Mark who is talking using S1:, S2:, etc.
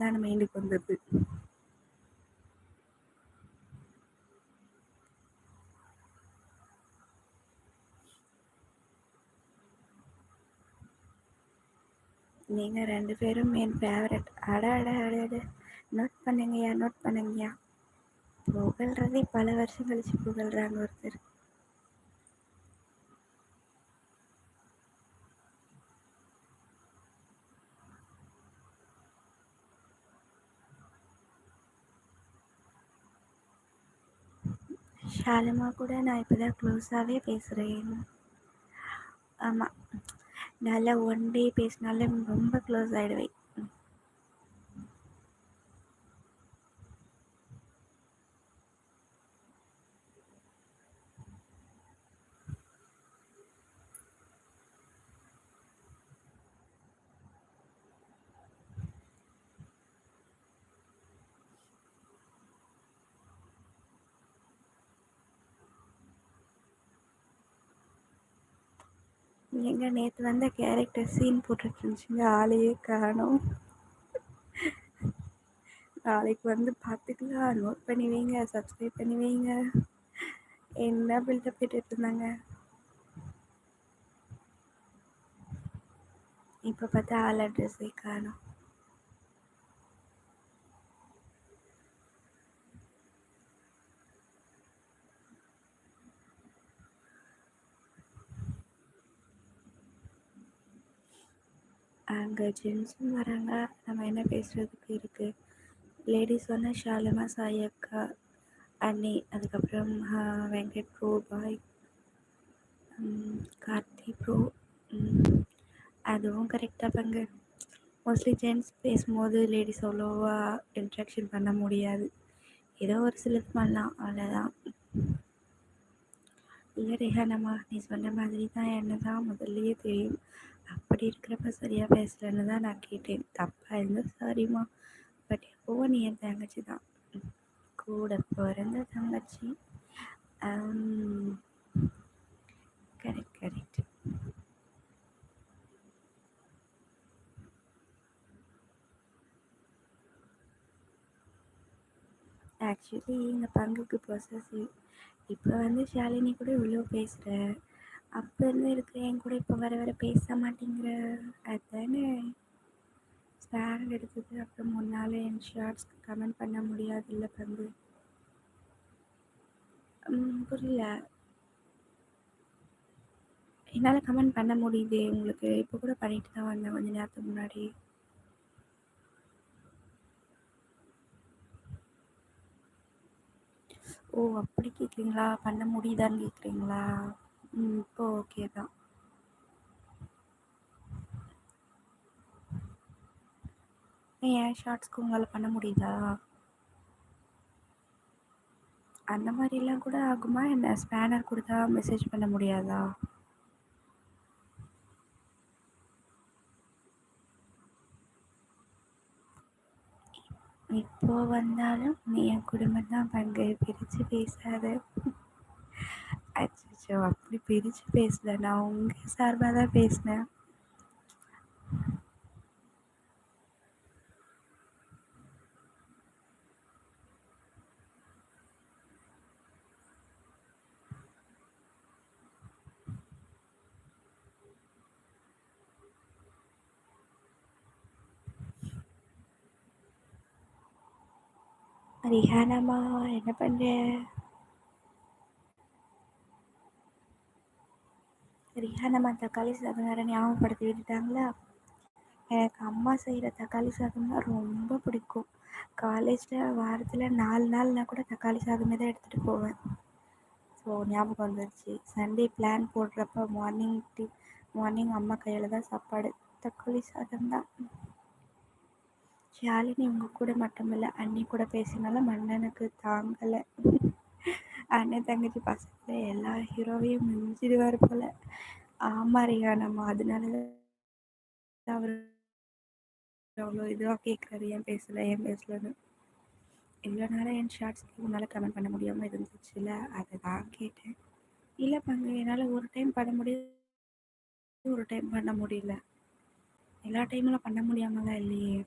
S1: தான் மைண்டுக்கு வந்தது. நீங்கள் ரெண்டு பேரும் என் ஃபேவரட் அட அட அட அட. Note பண்ணுங்கய்யா note பண்ணுங்கய்யா. புகழ்றதே பல வருஷம் கழிச்சு புகழ்றாங்க ஒருத்தர். ஷாலமா கூட நான் இப்போ தான் க்ளோஸாகவே பேசுகிறேன் ஆமாம் நல்லா ஒன் டே பேசினாலே ரொம்ப க்ளோஸ் ஆகிடுவேன் எங்க நேற்று வந்த கேரக்டர் சீன் போட்டுட்டு இருந்துச்சுங்க ஆளையே காணும். நாளைக்கு வந்து பார்த்துக்கலாம் நோட் பண்ணி வைங்க சப்ஸ்கிரைப் பண்ணி வைங்க. என்ன பில்டப் போட்டுட்டு இருந்தாங்க? இப்போ பார்த்தா ஆள் அட்ரஸே காணோம். அங்கே ஜென்ஸும் வராங்க. நம்ம என்ன பேசுகிறதுக்கு இருக்குது லேடிஸ் வந்து ஷாலமா சாயக்கா அண்ணி அதுக்கப்புறம் வெங்கட் ப்ரோ பாய் கார்த்தி ப்ரோ அதுவும் கரெக்டாக பங்கு. மோஸ்ட்லி ஜென்ஸ் பேசும்போது லேடிஸ் அவ்வளோவா இன்ட்ராக்ஷன் பண்ண முடியாது. ஏதோ ஒரு சிலது பண்ணலாம் அவ்வளோதான். இல்லை ரேஹானம்மா நீ சொன்ன மாதிரி தான் என்ன தான் முதல்லையே தெரியும். அப்படி இருக்கிறப்ப சரியாக பேசலன்னு தான் நான் கேட்டேன். தப்பாக இருந்தால் சாரிம்மா. பட் எப்போவும் நீ என் தங்கச்சி தான். கூட பிறந்த தங்கச்சி. கரெக்ட் கரெக்ட் ஆக்சுவலி எங்கள் பங்குக்கு ப்ரொசஸ் இப்போ வந்து ஷாலினி கூட இவ்வளோ பேசுகிறேன் அப்போ இருந்து இருக்கிற என் கூட இப்போ வர வர பேச மாட்டேங்கிற? அதுதானே ஸ்பேர் எடுத்தது அப்புறம் முன்னால் என் ஷார்ட்ஸ்க்கு கமெண்ட் பண்ண முடியாதுல்ல பங்கு ம், புரியல. என்னால் கமெண்ட் பண்ண முடியுது உங்களுக்கு. இப்போ கூட பண்ணிட்டு தான் வந்தேன் கொஞ்ச நேரத்துக்கு முன்னாடி. ஓ அப்படி கேட்குறீங்களா? பண்ண முடியுதான்னு கேட்குறீங்களா ம் இப்போ ஓகே தான் ஏன் ஷார்ட்ஸ்க்கு உங்களால் பண்ண முடியுதா? அந்த மாதிரிலாம் கூட ஆகுமா? என்ன ஸ்பேனர் கொடுத்தா மெசேஜ் பண்ண முடியாதா? இப்போ வந்தாலும் நீ என் குடும்பம் தான் பங்கு. பிரித்து பேசாத. அச்சோ அப்படி பிரித்து பேசல. நான் உங்கள் சார்பாக தான் பேசினேன். ரிஹானாமா என்ன பண்ணுற ரிஹானாமா தக்காளி சாதம் வேறு ஞாபகப்படுத்தி விட்டுட்டாங்களா எனக்கு அம்மா செய்கிற தக்காளி சாதம்னா ரொம்ப பிடிக்கும் காலேஜில் வாரத்தில் நாலு நாள்னா கூட தக்காளி சாதமே தான் எடுத்துகிட்டு போவேன் ஸோ ஞாபகம் வந்துருச்சு சண்டே பிளான் போடுறப்ப மார்னிங் டி மார்னிங் அம்மா கையில் தான் சாப்பாடு தக்காளி சாதம் தான் ஷாலினி உங்கள் கூட மட்டுமில்லை. அண்ணி கூட பேசினாலும் மன்னனுக்கு தாங்கலை. அண்ணன் தங்கச்சி பசங்களை எல்லா ஹீரோவையும் மிஞ்சிடுவார் போல். ஆமா ரியா நம்ம அதனால அவர் அவ்வளோ இதுவாக கேட்குறாரு ஏன் பேசலை ஏன் பேசலன்னு. இவ்வளோ நேரம் என் ஷார்ட்ஸ்க்கு உன்னால் கமெண்ட் பண்ண முடியாமல் இருந்துச்சுல்ல அதை தான் கேட்டேன். இல்லை பங்கு என்னால் ஒரு டைம் பண்ண முடியும் ஒரு டைம் பண்ண முடியல. எல்லா டைம்லாம் பண்ண முடியாமலாம் இல்லையே.